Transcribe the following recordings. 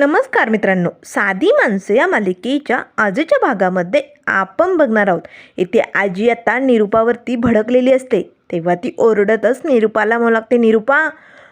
नमस्कार मित्रांनो साधी माणसं या मालिकेच्या आजच्या भागामध्ये आपण बघणार आहोत. इथे आजी आता निरुपावरती भडकलेली असते. तेव्हा ती ओरडतच निरुपाला म्हणू लागते निरुपा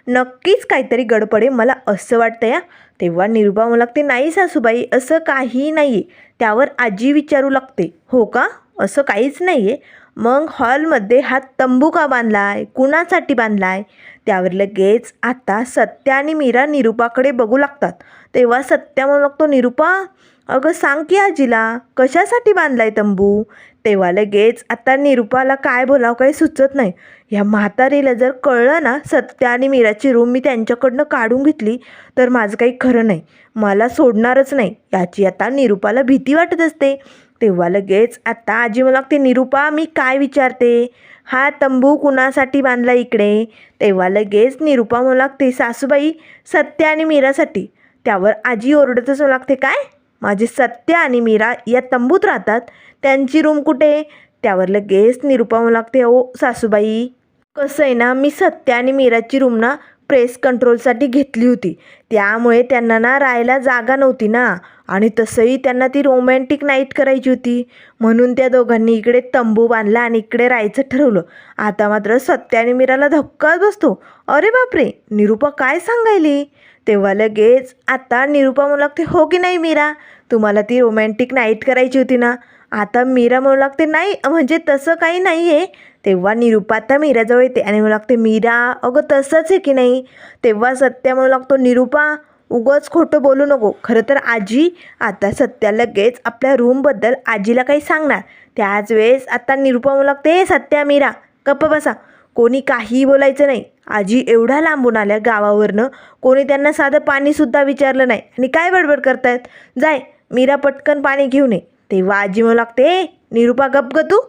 नक्कीच काहीतरी गडपडे मला असं वाटतं या तेव्हा निरुपा म्हणू लागते नाही सासूबाई असं काही नाही आहे त्यावर आजी विचारू लागते. हो का? असं काहीच नाही आहे मग हॉलमध्ये हा तंबू का बांधला आहे कुणासाठी बांधला आहे त्यावर लगेच आता सत्या आणि मीरा निरुपाकडे बघू लागतात. तेव्हा सत्या म्हणू लागतो निरुपा अगं सांग की आजीला कशासाठी बांधलाय तंबू? तेव्हा लगेच आता निरुपाला काय बोलावं काही सुचत नाही. ह्या म्हातारीला जर कळलं ना सत्या आणि मीराची रूम मी त्यांच्याकडनं काढून घेतली तर माझं काही खरं नाही. मला सोडणारच नाही. याची आता निरुपाला भीती वाटत असते. तेव्हा लगेच आता आजी मला लागते निरुपा मी काय विचारते? हा तंबू कुणासाठी बांधला इकडे? तेव्हा लगेच निरुपा म्हणू लागते सासूबाई सत्या आणि मीरासाठी. त्यावर आजी ओरडतच लागते काय? माझे सत्य आणि मीरा या तंबूत राहतात. त्यांची रूम कुठे त्यावर लगेच निरुपा म्हणू लागते ओ सासूबाई. कसं आहे ना मी सत्य आणि मीराची रूम ना प्रेस कंट्रोलसाठी घेतली होती. त्यामुळे त्यांना ना राहायला जागा नव्हती ना. आणि तसंही त्यांना ती रोमॅन्टिक नाईट करायची होती. म्हणून त्या दोघांनी इकडे तंबू बांधला आणि इकडे राहायचं ठरवलं. आता मात्र सत्य आणि मीराला धक्काच बसतो. अरे बापरे! निरुपा काय सांगायली? तेव्हा लगेच आता निरुपा म्हणू लागते हो की नाही मीरा? तुम्हाला ती रोमॅन्टिक नाईट करायची होती ना? आता मीरा म्हणू लागते नाही म्हणजे तसं काही नाही आहे तेव्हा निरुपा आता मीराजवळ येते आणि म्हणू लागते मीरा अगं तसंच आहे की नाही? तेव्हा सत्या म्हणू लागतो निरुपा उगंच खोटं बोलू नको. खरं तर आजी आता सत्या लगेच आपल्या रूमबद्दल आजीला काही सांगणार. त्याच वेळेस आता निरुपा म्हणू लागते सत्या मीरा गप्प बसा. कोणी काहीही बोलायचं नाही. आजी एवढ्या लांबून आल्या गावावरनं. कोणी त्यांना साधं पाणीसुद्धा विचारलं नाही. आणि काय बडबड करतायत? जाय मीरा पटकन पाणी घेऊन ये. तेव्हा आजी म्हणू लागते "ए, निरुपा गप ग तू.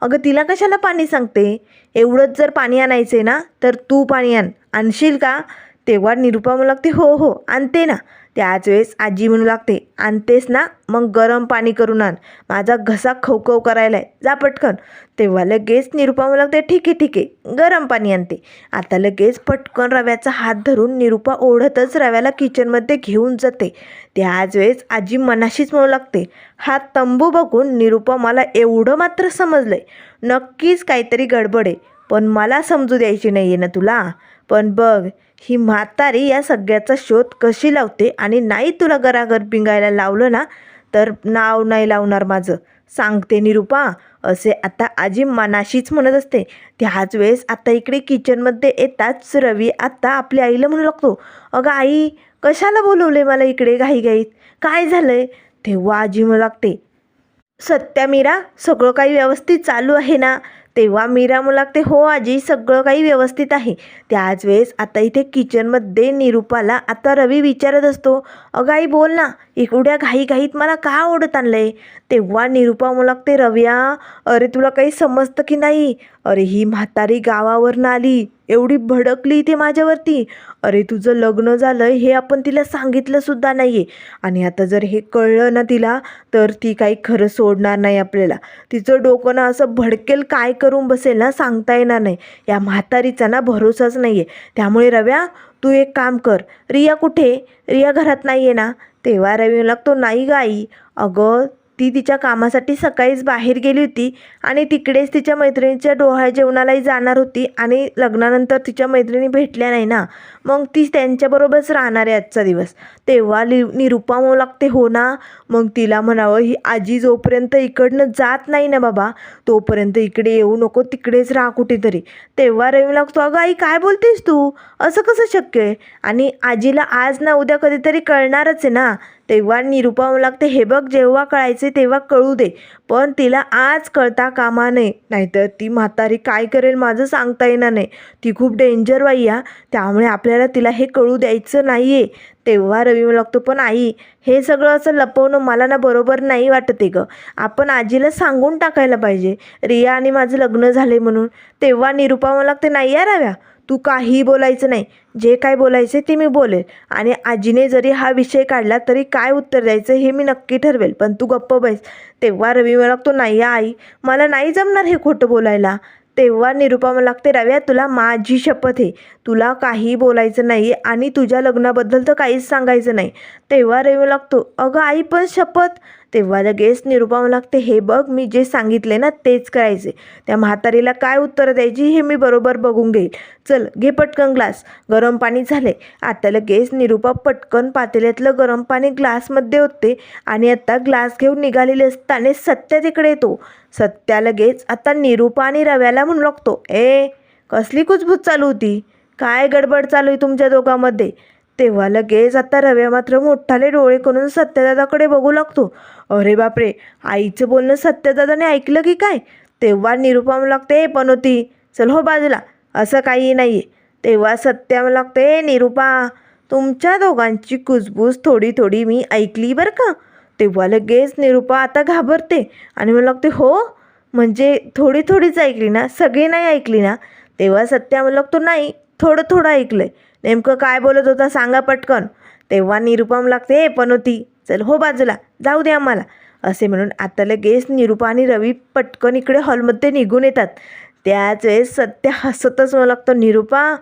अगं तिला कशाला पाणी सांगते? एवढंच जर पाणी आणायचं आहे ना तर तू पाणी आण. आणशील का? तेव्हा निरुपा म्हणू लागते हो हो आणते ना. त्याच वेळेस आजी म्हणू लागते आणतेस ना मग गरम पाणी करून आण. माझा घसा खवखव करायला आहे जा पटकन. तेव्हा लगेच निरुपा म्हणू लागते ठीक आहे ठीक आहे गरम पाणी आणते. आता लगेच पटकन रव्याचा हात धरून निरुपा ओढतच रव्याला किचनमध्ये घेऊन जाते. त्याच वेळेस आजी मनाशीच म्हणू लागते हा तंबू बघून निरुपा मला एवढं मात्र समजलं नक्कीच काहीतरी गडबड आहे. पण मला समजू द्यायची नाही आहे ना तुला. पण बघ ही म्हातारी या सगळ्याचा शोध कशी लावते आणि नाही तुला घराघर पिंगायला लावलं ना तर नाव नाही लावणार माझं. सांगते निरुपा असे आता आजी मनाशीच म्हणत असते. त्याच वेळेस आता इकडे किचनमध्ये येताच रवी आता आपल्या आईला म्हणू लागतो अगं आई कशाला बोलवले मला इकडे घाईघाईत? काय झालंय? तेव्हा आजी म्हणू लागते सत्या मीरा सगळं काही व्यवस्थित चालू आहे ना? तेव्हा मीरा मुलागते हो आजी सगळं काही व्यवस्थित आहे. त्याच वेळेस आता इथे किचनमध्ये निरुपाला आता रवी विचारत असतो अगाई बोल ना एवढ्या घाईघाईत मला का ओढत आणलंय? तेव्हा निरुपा म्हणू लागते रव्या अरे तुला काही समजतं की नाही? अरे ही म्हातारी गावावरनं आली एवढी भडकली ते माझ्यावरती. अरे तुझं लग्न झालं हे आपण तिला सांगितलंसुद्धा नाही आहे आणि आता जर हे कळलं ना तिला तर ती काही खरं सोडणार नाही आपल्याला. तिचं डोकं ना असं भडकेल काय करून बसेल ना सांगता येणार नाही. या म्हातारीचा ना भरोसाच नाही आहे त्यामुळे रव्या तू एक काम कर. रिया कुठे? रिया घरात नाही आहे ना? तेव्हा रवी लागतो नाही गाई अगं ती तिच्या कामासाठी सकाळीच बाहेर गेली होती आणि तिकडेच तिच्या मैत्रिणीच्या डोहाळ जेवणालाही जाणार होती आणि लग्नानंतर तिच्या मैत्रिणी भेटल्या नाही ना. मग ती त्यांच्याबरोबरच राहणार आहे आजचा दिवस. तेव्हा लि निरुपा म्हणू लागते हो ना. मग तिला म्हणावं ही आजी जोपर्यंत इकडनं जात नाही ना बाबा तोपर्यंत इकडे येऊ नको तिकडेच राहा कुठेतरी. तेव्हा रवी लागतो अगं आई काय बोलतेस तू? असं कसं शक्य आहे? आणि आजीला आज ना उद्या कधीतरी कळणारच आहे ना. तेव्हा निरुपा लागते हे बघ जेव्हा कळायचे तेव्हा कळू दे पण तिला आज कळता कामा नये. नाहीतर ती म्हातारी काय करेल माझं सांगता येणार नाही. ती खूप डेंजर बाई या त्यामुळे आपल्याला तिला हे कळू द्यायचं नाही आहे तेव्हा रवी म्हणू लागतो पण आई हे सगळं असं लपवणं मला ना बरोबर नाही वाटते गं. आपण आजीला सांगून टाकायला पाहिजे. रिया आणि माझं लग्न झाले म्हणून. तेव्हा निरुपा मला लागते नाही या रव्या. तू काहीही बोलायचं नाही. जे काय बोलायचे ते मी बोलेल. आणि आजीने जरी हा विषय काढला तरी काय उत्तर द्यायचं हे मी नक्की ठरवेल. पण तू गप्प बैस. तेव्हा रवी मला लागतो नाही आई मला नाही जमणार हे खोटं बोलायला. तेव्हा निरुपा मला लागते रव्या तुला माझी शपथ आहे. तुला काही बोलायचं नाही आणि तुझ्या लग्नाबद्दल तर काहीच सांगायचं नाही. तेव्हा रवी लागतो अगं आई पण शपथ तेव्हा लगेच निरुपा लागते हे बघ मी जे सांगितले ना तेच करायचे. त्या म्हातारीला काय उत्तरं द्यायची हे मी बरोबर बघून घेईल चल घे पटकन ग्लास. गरम पाणी झाले. आता लगेच निरुपा पटकन पातेल्यातलं गरम पाणी ग्लासमध्ये होते आणि आता ग्लास घेऊन निघालेले असताने सत्या तिकडे येतो. सत्या लगेच आता निरुपा आणि रव्याला म्हणू लागतो ए कसली कुजबूज चालू होती? काय गडबड चालू आहे तुमच्या दोघांमध्ये? तेव्हा लगेच आता रव्या मात्र मोठाले डोळे करून सत्यदादाकडे बघू लागतो. अरे बापरे आईचं बोलणं सत्यदादाने ऐकलं की काय? तेव्हा निरुपा लागते पण होती चल हो बाजूला. असं काही नाही आहे तेव्हा सत्या लागते निरुपा तुमच्या दोघांची कुजबूज थोडी थोडी मी ऐकली बरं का? तेव्हा लगेच निरुपा आता घाबरते आणि मला लागते हो? म्हणजे थोडी थोडीच ऐकली ना? सगळी नाही ऐकली ना? तेव्हा सत्या मला लागतो नाही थोडं थोडं ऐकलं आहे नेमकं काय बोलत होता सांगा पटकन. तेव्हा निरुपम लागते पण होती चल हो बाजूला जाऊ दे आम्हाला. असे म्हणून आता लगेच निरुपा आणि रवी पटकन इकडे हॉलमध्ये निघून येतात. त्याच वेळेस सत्य हसतच मला लागतं निरुपा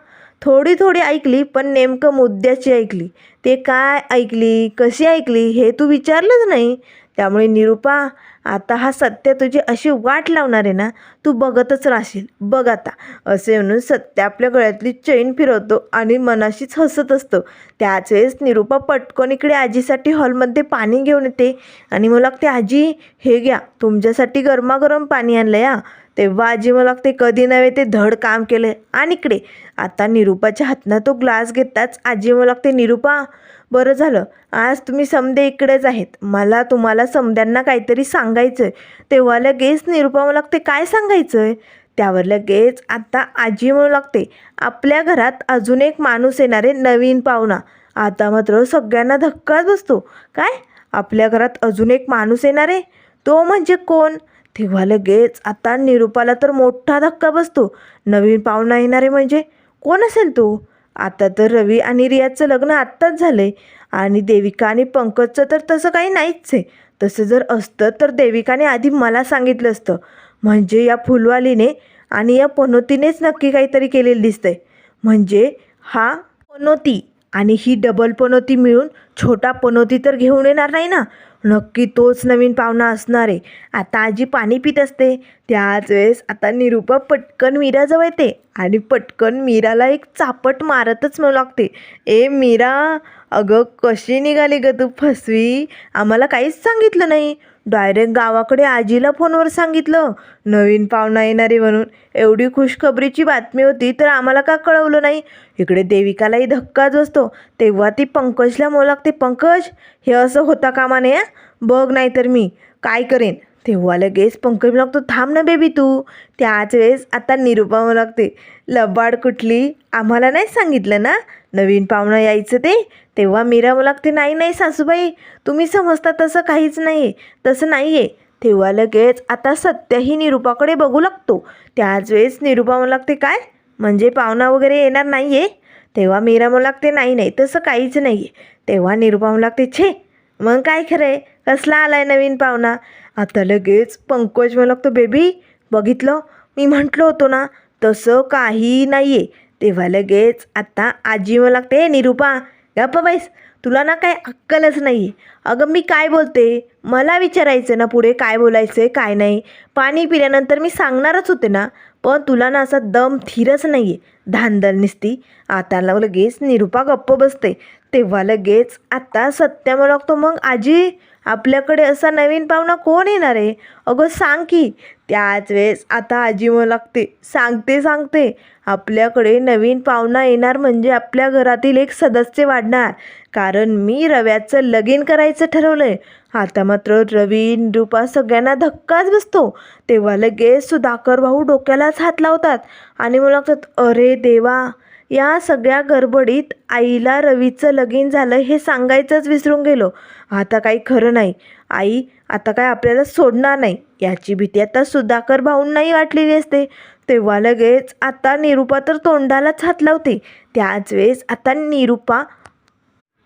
थोडी थोडी ऐकली पण नेमकं मुद्द्याची ऐकली. ते काय ऐकली कशी ऐकली हे तू विचारलंच नाही? त्यामुळे निरुपा आता हा सत्य तुझी अशी वाट लावणार आहे ना तू बघतच राहशील. बघ आता. असे म्हणून सत्य आपल्या गळ्यातली चैन फिरवतो आणि मनाशीच हसत असतो. त्याच वेळेस निरुपा पटकन इकडे आजीसाठी हॉलमध्ये पाणी घेऊन येते. आणि मला लागते आजी हे घ्या. तुमच्यासाठी गरमागरम पाणी आणलं या तेव्हा आजी मला लागते कधी नव्हे ते धड काम केलं आणि इकडे आता निरुपाच्या हातनं तो ग्लास घेताच आजी मला लागते निरुपा बरं झालं. आज तुम्ही समदे इकडेच आहेत. मला तुम्हाला समद्यांना काहीतरी सांगायचं आहे तेव्हा लगेच निरुपा मला लागते काय सांगायचं आहे त्यावर लगेच आता आजी म्हणू लागते आपल्या घरात अजून एक माणूस येणारे नवीन पाहुणा. आता मात्र सगळ्यांना धक्काच बसतो. काय? आपल्या घरात अजून एक माणूस येणार आहे? तो म्हणजे कोण? तेव्हा लगेच आता निरुपाला तर मोठा धक्का बसतो. नवीन पाहुणा येणारे म्हणजे? कोण असेल तो? आता तर रवी आणि रियाजचं लग्न आत्ताच झालं आहे आणि देविका आणि पंकजचं तर तसं काही नाहीच आहे. तसं जर असतं तर देविकाने आधी मला सांगितलं असतं. म्हणजे या फुलवालीने आणि या पनोतीनेच नक्की काहीतरी केलेलं दिसतंय. म्हणजे हा पनोती. आणि ही डबल पनोती मिळून छोटा पनोती तर घेऊन येणार नाही ना? नक्की तोच नवीन पाहुणा असणार आहे. आता आजी पाणी पित असते. त्याच वेळेस आता निरूपा पटकन मीराजवळ येते आणि पटकन मीराला एक चापट मारतच म्हणू लागते. ए मीरा अगं कशी निघाली ग तू फसवी? आम्हाला काहीच सांगितलं नाही. डायरेक्ट गावाकडे आजीला फोनवर सांगितलं. नवीन पाहुणा येणारे म्हणून एवढी खुशखबरीची बातमी होती तर आम्हाला का कळवलं नाही? इकडे देविकालाही धक्काच असतो तेव्हा ती पंकजला म्हणू लागते पंकज हे असं होता कामा नये बघ नाही तर मी काय करेन. तेव्हा लगेच पंकज लागतो थांब ना बेबी तू. त्याच वेळेस आता निरुपा म्हणू लागते लबाड कुठली? आम्हाला नाही सांगितलं ना? नवीन पाहुणं यायचं ते तेव्हा मीरा लागते नाही नाही सासूबाई तुम्ही समजता तसं काहीच नाही आहे तसं नाही आहे तेव्हा लगेच आता सत्याही निरुपाकडे बघू लागतो. त्याच वेळेस निरुपा म्हणू लागते काय? म्हणजे पाहुणा वगैरे येणार नाही आहे तेव्हा मीरा म्हणू लागते नाही नाही तसं काहीच नाही आहे तेव्हा निरुपा म्हणू लागते छे मग काय खरं आहे कसला आलाय नवीन पाहुणा? आता लगेच पंकज म्हणू लागतो बेबी बघितलं? मी म्हटलं होतो ना तसं काही नाही आहे तेव्हा लगेच आत्ता आजी म्हणू लागते "ए, निरुपा गप्पा बैस. तुला ना काय अक्कलच नाही. आहे अगं मी काय बोलते? मला विचारायचं ना पुढे काय बोलायचं आहे काय नाही. पाणी पिल्यानंतर मी सांगणारच होते ना. पण तुला ना असा दम थिरच नाही आहे धांदल निसती. आता लगेच निरुपा गप्प बसते. तेव्हा लगेच आत्ता सत्या म्हणू लागतो मग आजी आपल्याकडे असा नवीन पाहुणा कोण येणार आहे? अगं सांग की. त्याच वेळेस आता आजी म्हणू लागते सांगते सांगते. आपल्याकडे नवीन पाहुणा येणार म्हणजे आपल्या घरातील एक सदस्य वाढणार. कारण मी रव्याचं लगीन करायचं ठरवलं आहे आता मात्र रवी रूपा सगळ्यांना धक्काच बसतो. तेव्हा लगेच सुधाकर भाऊ डोक्यालाच हात लावतात आणि मला लागतात अरे देवा या सगळ्या गडबडीत आईला रवीचं लगीन झालं हे सांगायचंच विसरून गेलो. आता काही खरं नाही. आई आता काय आपल्याला सोडणार नाही? याची भीती आता सुधाकर भाऊंनाही वाटलेली असते. तेव्हा लगेच आता निरुपा तर तोंडालाच हात लावते. त्याच वेळेस आता निरुपा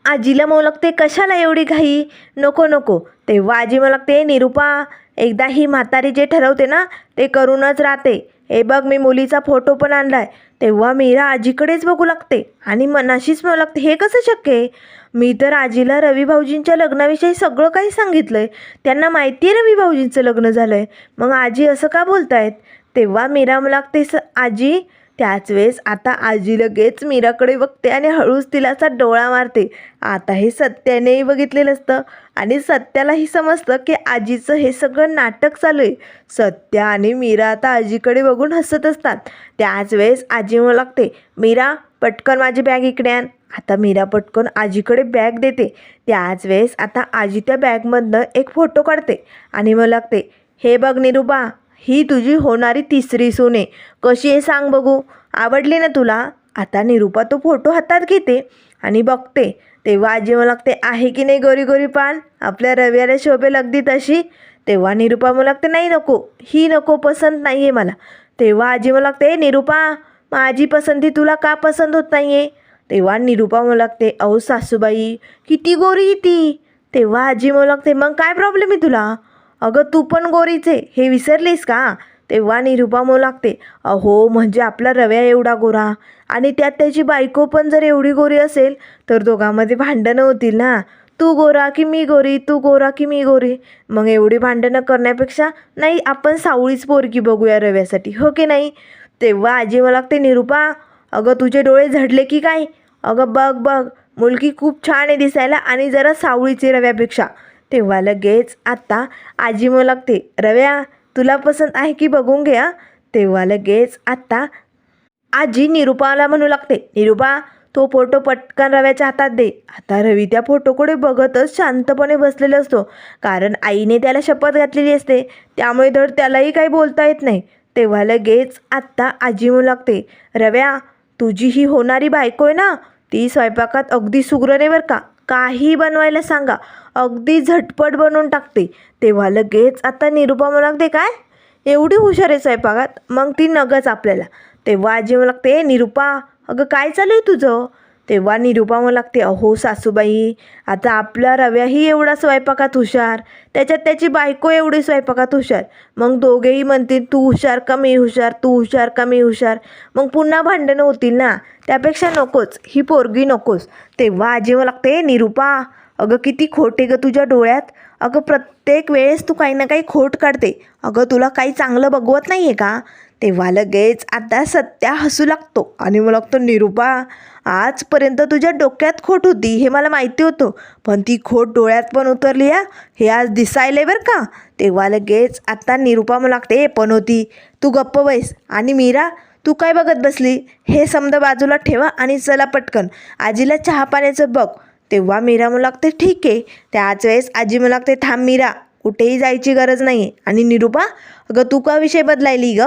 आजीला मग लागते कशाला एवढी घाई? नको नको. तेव्हा आजी मला लागते निरूपा एकदा ही म्हातारी जे ठरवते ना ते करूनच राहते. हे बघ मी मुलीचा फोटो पण आणला आहे तेव्हा मीरा आजीकडेच बघू लागते आणि मनाशीच म्हणू लागते हे कसं शक्य आहे? मी तर आजीला रवी भाऊजींच्या लग्नाविषयी सगळं काही सांगितलं आहे त्यांना माहिती आहे रवी भाऊजींचं लग्न झालं आहे मग आजी असं का बोलतायत? तेव्हा मीरा मला लागते स आजी त्याच वेळेस आता आजी लगेच मीराकडे बघते आणि हळूच तिला असा डोळा मारते. आता हे सत्यानेही बघितलेलं असतं. आणि सत्यालाही समजतं की आजीचं हे सगळं नाटक चालू आहे. सत्या आणि मीरा आता आजीकडे बघून हसत असतात. त्याच वेळेस आजी म्हणू लागते मीरा पटकन माझी बॅग इकडे आण. आता मीरा पटकन आजीकडे बॅग देते. त्याच वेळेस आता आजी त्या बॅगमधनं एक फोटो काढते आणि मग लागते हे बघ निरुबा ही तुझी होणारी तिसरी सून आहे. कशी आहे सांग बघू. आवडली ना तुला? आता निरूपा तो फोटो हातात घेते आणि बघते तेव्हा आजी मला लागते आहे की नाही गोरी गोरी पान आपल्या रव्याला शोभेल अगदी तशी? तेव्हा निरूपा मला लागते नाही नको ही नको पसंत नाही आहे मला. तेव्हा आजी मला लागते निरूपा माझी पसंती तुला का पसंत होत नाही आहे तेव्हा निरूपा मला लागते अहो सासूबाई किती गोरी ती. तेव्हा आजी मला लागते मग काय प्रॉब्लेम आहे तुला? अगं तू पण गोरीच आहे हे विसरलीस का? तेव्हा निरुपा लागते अहो म्हणजे आपला रव्या एवढा गोरा? आणि त्यात त्याची बायको पण जर एवढी गोरी असेल तर दोघांमध्ये भांडणं होतील ना? तू गोरा की मी गोरी? तू गोरा की मी गोरी? मग एवढी भांडणं करण्यापेक्षा नाही आपण सावळीच पोरकी बघूया रव्यासाठी हो की नाही? तेव्हा आजी मला लागते निरुपा अगं तुझे डोळे झडले की काय? अगं बघ बघ मुलगी खूप छान आहे दिसायला आणि जरा सावळीची रव्यापेक्षा. तेव्हा लगेच आत्ता आजी मग लागते रव्या तुला पसंत आहे की बघून घ्या तेव्हा लगेच आत्ता आजी निरूपाला म्हणू लागते निरूपा तो फोटो पटकन रव्याच्या हातात दे. आता रवी त्या फोटोकडे बघतच शांतपणे बसलेला असतो. कारण आईने त्याला शपथ घातलेली असते. त्यामुळे तर त्यालाही काही बोलता येत नाही. तेव्हा लगेच आत्ता आजी म्हणू लागते रव्या तुझी ही होणारी बायको आहे ना ती स्वयंपाकात अगदी सुग्र बरं का? काही बनवायला सांगा. अगदी झटपट बनवून टाकते. तेव्हा लगेच आता निरूपा मला लागते काय? एवढी हुशार आहे स्वयंपाकात. मग ती नगच आपल्याला. तेव्हा आजी मला लागते "ए, निरूपा अगं काय चालू आहे तुझं? तेव्हा निरूपा मला लागते अहो सासूबाई आता आपला रव्याही एवढा स्वयंपाकात हुशार. त्याच्यात त्याची बायको एवढी स्वयंपाकात हुशार. मग दोघेही म्हणतील तू हुशार का मी हुशार? तू हुशार का मी हुशार? मग पुन्हा भांडणं होतील ना? त्यापेक्षा नकोच. ही पोरगी नकोच. तेव्हा आजी मला लागते निरूपा अगं किती खोटे गं तुझ्या डोळ्यात? अगं प्रत्येक वेळेस तू काही ना काही खोट काढते. अगं तुला काही चांगलं बघवत नाही आहे का? तेव्हा लगेच आता सत्या हसू लागतो आणि मला लागतो निरूपा आजपर्यंत तुझ्या डोक्यात खोट होती हे मला माहिती होतं. पण ती खोट डोळ्यात पण उतरली या हे आज दिसायले बरं का? तेव्हा लगेच आता निरूपा मला लागते पण होती. तू गप्प बैस. आणि मीरा तू काय बघत बसली? हे समजा बाजूला ठेवा आणि चला पटकन. आजीला चहा पाण्याचं बघ. तेव्हा मीरा मला लागते ठीक आहे. त्याच वेळेस आजी मला लागते थांब मीरा कुठेही जायची गरज नाही आहे आणि निरूपा अगं तू का विषय बदलायली ग?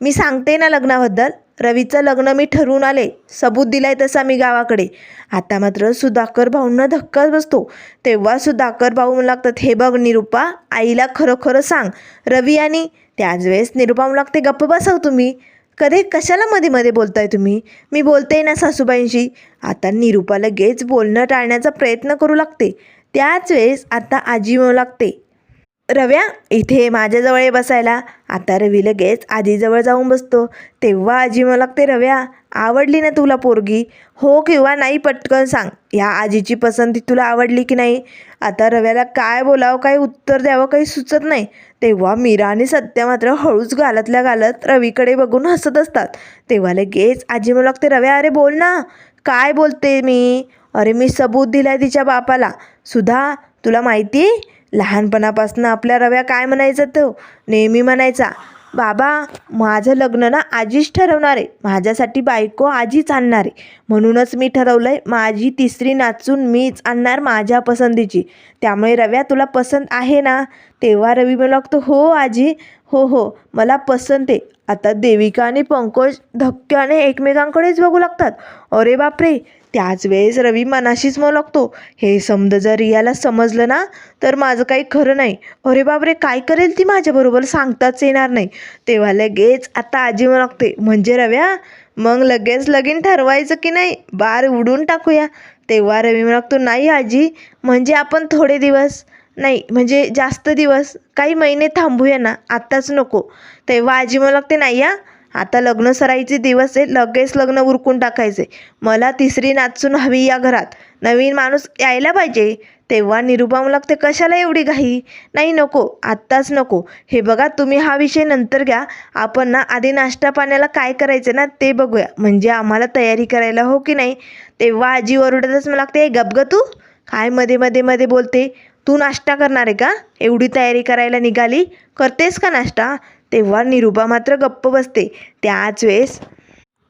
मी सांगते ना लग्नाबद्दल. रवीचं लग्न मी ठरवून आले. सबूत दिलाय तसा मी गावाकडे. आता मात्र सुधाकर भाऊंना धक्का बसतो. तेव्हा सुधाकर भाऊ म्हणू लागतात हे बघ निरूपा आईला खरं खरं सांग. रवी आणि त्याच वेळेस निरूपा म्हणू लागते गप्प बसव तुम्ही. कधी कशाला मध्ये मध्ये बोलताय तुम्ही? मी बोलते ना सासूबाईंशी. आता निरूपा लगेच बोलणं टाळण्याचा प्रयत्न करू लागते. त्याच वेळेस आता आजी म्हणू लागते रव्या इथे माझ्याजवळ ये बसायला. आता रवी लगेच आजीजवळ जाऊन बसतो. तेव्हा आजी मला लागते रव्या आवडली ना तुला पोरगी? हो किंवा नाही पटकन सांग. ह्या आजीची पसंती तुला आवडली की नाही? आता रव्याला काय बोलावं काही उत्तर द्यावं काही सुचत नाही. तेव्हा मीरा आणि सत्या मात्र हळूच घालतल्या घालत रवीकडे बघून हसत असतात. तेव्हा लगेच आजी मला लागते रव्या अरे बोल ना. काय बोलते मी? अरे मी सबूत दिलाय तिच्या बापाला. सुधा तुला माहिती आहे? लहानपणापासून आपल्या रव्या काय म्हणायचा तो? नेहमी म्हणायचा बाबा माझं लग्न ना आजीच ठरवणार आहे माझ्यासाठी बायको आजीच आणणार. आहे म्हणूनच मी ठरवलं आहे माझी तिसरी नाचून मीच आणणार माझ्या पसंतीची. त्यामुळे रव्या तुला पसंत आहे ना? तेव्हा रवी मला लागतो हो आजी हो हो मला पसंत आहे. आता देविका आणि पंकज धक्क्याने एकमेकांकडेच बघू लागतात. अरे बापरे त्याच वेळेस रवी मनाशीच मलकतो. हे समज जर रियाला समजलं ना तर माझं काही खरं नाही. अरे बापरे काय करेल ती माझ्याबरोबर सांगताच येणार नाही. तेव्हा लगेच आता आजी मलकते. म्हणजे रव्या मग लगेच लगीन ठरवायचं की नाही? बार उडून टाकूया. तेव्हा रवी म्हणतो नाही आजी म्हणजे आपण थोडे दिवस नाही म्हणजे जास्त दिवस काही महिने थांबूया ना आत्ताच नको. तेव्हा आजी मला लागते नाही या आता लग्न सरायचे दिवस आहे लगेच लग्न उरकून टाकायचे. मला तिसरी नाचून हवी या घरात. नवीन माणूस यायला पाहिजे. तेव्हा निरुपा लागते कशाला एवढी घाई? नाही नको आत्ताच नको. हे बघा तुम्ही हा विषय नंतर घ्या. आपण ना आधी नाश्ता पाण्याला काय करायचं ना ते बघूया. म्हणजे आम्हाला तयारी करायला हो की नाही? तेव्हा आजी ओरडतच मला लागते "ए, गप तू. काय मध्ये मध्ये मध्ये बोलते? तू नाश्ता करणार आहे का? एवढी तयारी करायला निघाली? करतेस का नाश्ता? तेव्हा निरुपा मात्र गप्प बसते. त्याच वेळेस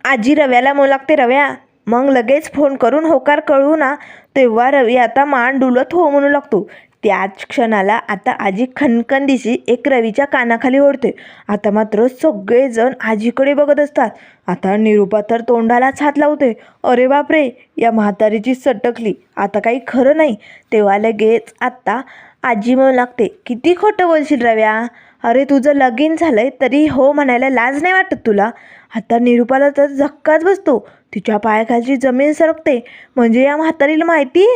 आजी रव्याला म्हणू लागते रव्या. मग लगेच फोन करून होकार कळू ना. तेव्हा रवी आता मान डुलत हो म्हणू लागतो. त्याच क्षणाला आता आजी खनखन एक रवीच्या कानाखाली ओढते. आता मात्र सगळेजण आजीकडे बघत असतात. आता निरुपा तर तोंडालाच हात लावते. अरे बापरे या म्हातारीची सटकली. आता काही खरं नाही. तेव्हा लगेच आत्ता आजी म्हणू लागते. किती खोटं बोलशील रव्या? अरे तुझं लगीन झालं आहे तरी हो म्हणायला लाज नाही वाटत तुला? आता निरुपाला तर धक्काच बसतो. तिच्या पायाखालची जमीन सरकते. म्हणजे या म्हातारीला माहिती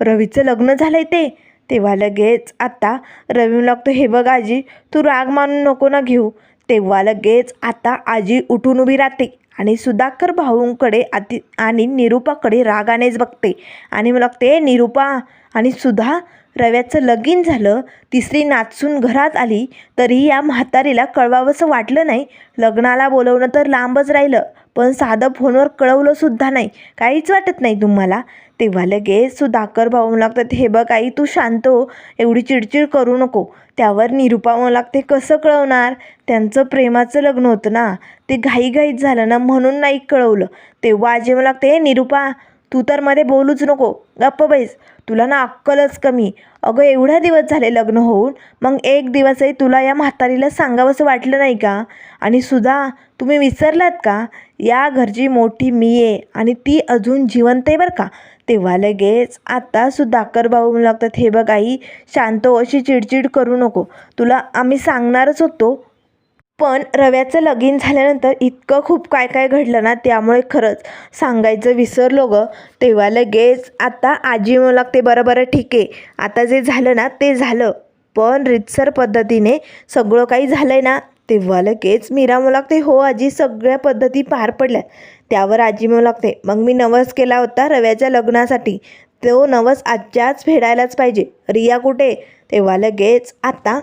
रवीचं लग्न झालं आहे ते. तेव्हा लगेच आता रवी लागतो हे बघ आजी तू राग मानून नको ना घेऊ. तेव्हा लगेच आता आजी उठून उभी राहते आणि सुधाकर भाऊंकडे आती आणि निरुपाकडे रागानेच बघते. आणि मग लागते निरुपा आणि सुधा रव्याचं लगीन झालं तिसरी नाचून घरात आली तरीही या म्हातारीला कळवावंसं वाटलं नाही. लग्नाला बोलवणं तर लांबच राहिलं पण साधं फोनवर कळवलंसुद्धा नाही. काहीच वाटत नाही तुम्हाला. तेव्हा लगेच सुधाकर भाऊ लागतात हे बघ आई तू शांत हो एवढी चिडचिड करू नको. त्यावर निरुपा लागते कसं कळवणार? त्यांचं प्रेमाचं लग्न होतं ना. ते घाईघाईत झालं ना म्हणून नाही कळवलं. तेव्हा आजी मला लागते "ए, निरुपा तू तर मध्ये बोलूच नको. गप्प बैस. तुला ना अक्कलच कमी. अगं एवढा दिवस झाले लग्न होऊन मग एक दिवसही तुला या म्हातारीला सांगावंसं वाटलं नाही का? आणि सुद्धा तुम्ही विसरलात का? या घरची मोठी मी आहे आणि ती अजून जिवंत आहे बरं का? तेव्हा लगेच आता सुधाकर भाऊ लागतात हे बघ आई शांत हो, अशी चिडचिड करू नको. तुला आम्ही सांगणारच होतो. पण रव्याचं लगीन झाल्यानंतर इतकं खूप काय काय घडलं ना त्यामुळे खरंच सांगायचं विसरलो गं. तेव्हा लगेच आता आजी म्हणू लागते बरं बरं ठीक आहे. आता जे झालं ना ते झालं. पण रितसर पद्धतीने सगळं काही झालं आहे ना. तेव्हा लगेच मीरा म्हणू लागते हो आजी सगळ्या पद्धती पार पडल्या. त्यावर आजी म्हणू लागते मग मी नवस केला होता रव्याच्या लग्नासाठी. तो नवस आजच्याच फेडायलाच पाहिजे. रिया कुठे? तेव्हा लगेच आता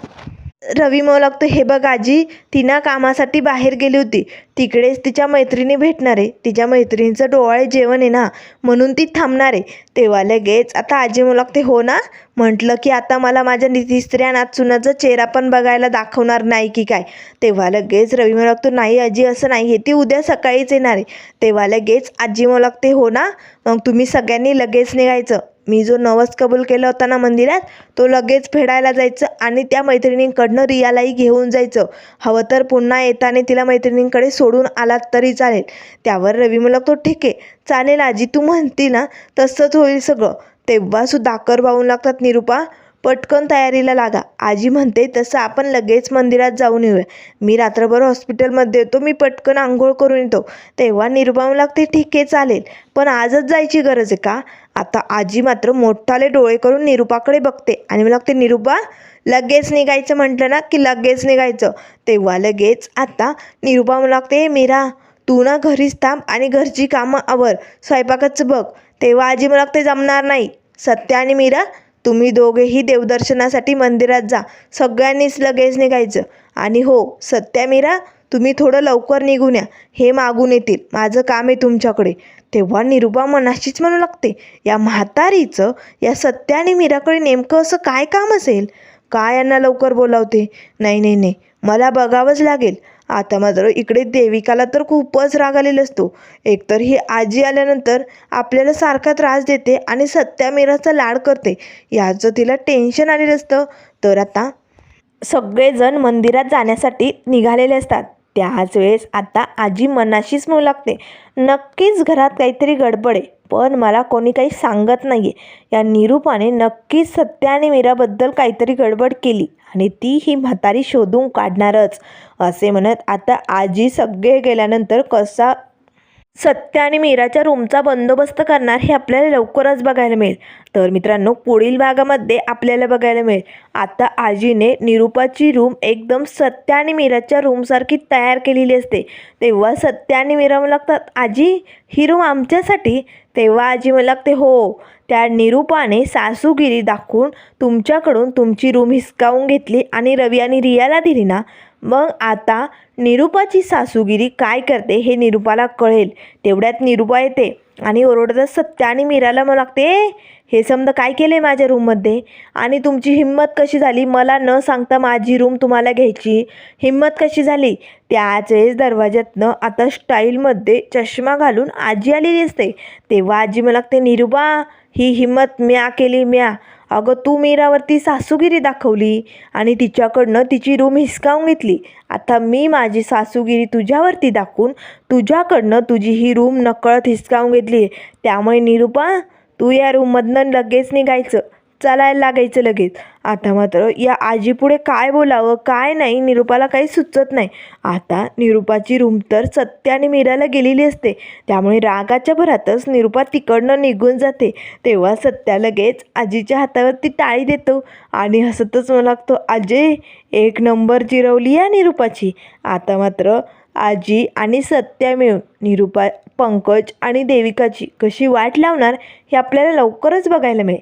रवी म्हणू लागतो. हे बघ आजी ती ना कामासाठी बाहेर गेली होती. तिकडेच तिच्या मैत्रिणी भेटणार. आहे तिच्या मैत्रिणीचं डोवाळे जेवण आहे ना म्हणून ती थांबणार आहे. तेव्हा लगेच आता आजी म्हणू लागते हो ना? म्हटलं की आता मला माझ्या नि- तिसऱ्या नाचुनाचा चेहरा पण बघायला दाखवणार नाही की काय? तेव्हा लगेच रवी म्हणू लागतो नाही आजी असं नाही. आहे ती उद्या सकाळीच येणार आहे. तेव्हा लगेच आजी म्हणू लागते हो ना? मग तुम्ही सगळ्यांनी लगेच निघायचं. मी जो नवस कबूल केला होता ना मंदिरात तो लगेच फेडायला जायचं आणि त्या मैत्रिणींकडनं रियालाही घेऊन जायचं. हवं तर पुन्हा येताना तिला मैत्रिणींकडे सोडून आलात तरी चालेल. त्यावर रवी म्हणू ठीक आहे. चालेल आजी तू म्हणती ना तसंच होईल सगळं. तेव्हा सुधाकर वाहून लागतात निरुपा पटकन तयारीला लागा. आजी म्हणते तसं आपण लगेच मंदिरात जाऊन येऊया. मी रात्रभर हॉस्पिटलमध्ये येतो मी पटकन आंघोळ करून येतो. तेव्हा निर्बाम लागते ठीक आहे चालेल. पण आजच जायची गरज आहे का? आता आजी मात्र मोठाले डोळे करून निरुपाकडे बघते. आणि मला लागते निरुपा लगेच निघायचं म्हटलं ना की लगेच निघायचं? तेव्हा लगेच आता निरुपा मला लागते मीरा तू ना घरीच थांब आणि घरची कामं आवर स्वयंपाकाचं बघ. तेव्हा आजी मला लागते जमणार नाही. सत्य आणि मीरा तुम्ही दोघेही देवदर्शनासाठी मंदिरात जा. सगळ्यांनीच लगेच निघायचं. आणि हो सत्या मीरा तुम्ही थोडं लवकर निघून या. हे मागून येतील. माझं काम आहे तुमच्याकडे. तेव्हा निरुपा मनाशीच म्हणू लागते या म्हातारीचं या सत्या आणि मीराकडे नेमकं असं काय काम असेल? का यांना लवकर बोलावते? नाही नाही नाही. मला बघावंच लागेल. आता मात्र इकडे देविकाला तर खूपच राग आलेला असतो. एकतर ही आजी आल्यानंतर आपल्याला सारखा त्रास देते आणि सत्या मीराचा लाड करते. याचं तिला टेन्शन आलेलं असतं. तर आता सगळेजण मंदिरात जाण्यासाठी निघालेले असतात. त्याच वेळेस आता आजी मनाशीच म्हणू लागते नक्कीच घरात काहीतरी गडबड आहे पण मला कोणी काही सांगत नाही आहे या निरूपाने नक्कीच सत्या आणि मीराबद्दल काहीतरी गडबड केली आणि ती ही म्हातारी शोधून काढणारच असे म्हणत आता आजी सगळे गेल्यानंतर कसा सत्य आणि मीराच्या रूमचा बंदोबस्त करणार हे आपल्याला लवकरच बघायला मिळेल. तर मित्रांनो पुढील भागामध्ये आपल्याला बघायला मिळेल. आता आजीने निरूपाची रूम एकदम सत्य आणि मीराच्या रूमसारखी तयार केलेली असते. तेव्हा सत्य आणि मीरा मला लागतात आजी ही रूम आमच्यासाठी? तेव्हा आजी मला लागते हो त्या निरूपाने सासूगिरी दाखवून तुमच्याकडून तुमची रूम हिसकावून घेतली आणि रवी आणि रियाला दिली ना मग आता निरूपाची सासूगिरी काय करते हे निरूपाला कळेल. तेवढ्यात निरूपा येते आणि ओरडतच सत्य आणि मीराला म्हणू लागते हे समजा काय केले माझ्या रूममध्ये आणि तुमची हिंमत कशी झाली? मला न सांगता माझी रूम तुम्हाला घ्यायची. हिंमत कशी झाली? त्याच वेळेस दरवाज्यातनं आता स्टाईलमध्ये चष्मा घालून आजी आलेली असते. तेव्हा आजी मला लागते निरूपा ही हिंमत म्या केली म्या. अगं तू मीरावरती सासूगिरी दाखवली आणि तिच्याकडनं तिची रूम हिसकावून घेतली. आता मी माझी सासूगिरी तुझ्यावरती दाखवून तुझ्याकडनं तुझी ही रूम नकळत हिसकावून घेतली त्यामुळे निरूपा तू या रूममधनं लगेच निघायचं. चालायला लागायचं लगेच. आता मात्र या आजीपुढे काय बोलावं काय नाही निरूपाला काही सुचत नाही. आता निरूपाची रूम तर सत्य आणि मीराला गेलेली असते. त्यामुळे रागाच्या भरातच निरूपा तिकडनं निघून जाते. तेव्हा सत्या लगेच आजीच्या हातावरती टाळी देतो आणि हसतच मला लागतो अजय एक नंबर जिरवली या निरूपाची. आता मात्र आजी आणि सत्या मिळून निरूपा पंकज आणि देविकाची कशी वाट लावणार हे आपल्याला लवकरच बघायला मिळेल.